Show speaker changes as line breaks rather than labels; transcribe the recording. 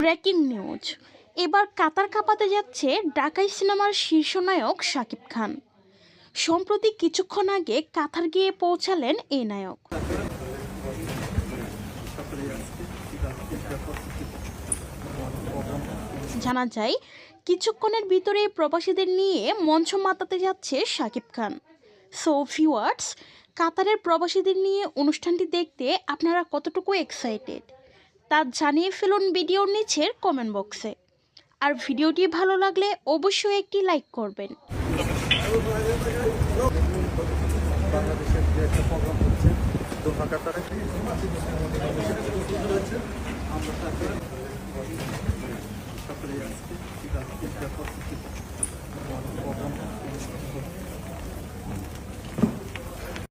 Breaking news. এবার কাতার কাঁপাতে যাচ্ছে ঢাকাই সিনেমার শীর্ষ নায়ক শাকিব খান। সম্প্রতি কিছুক্ষণ আগে কাতার গিয়ে পৌঁছালেন এই নায়ক। জানা যায়, কিছুক্ষণের ভিতরে প্রবাসীদের নিয়ে মঞ্চ মাতাতে যাচ্ছে শাকিব খান। সো ভিউয়ার্স কাতারের প্রবাসীদের নিয়ে অনুষ্ঠানটি দেখতে আপনারা কতটুকু এক্সাইটেড তা জানিয়ে ফেলুন ভিডিওর নিচের কমেন্ট বক্সে আর ভিডিওটি ভালো লাগলে অবশ্যই একটি লাইক করবেন।
বাংলাদেশের যে একটা প্রোগ্রাম হচ্ছে দোহা কাতারে। প্রোগ্রাম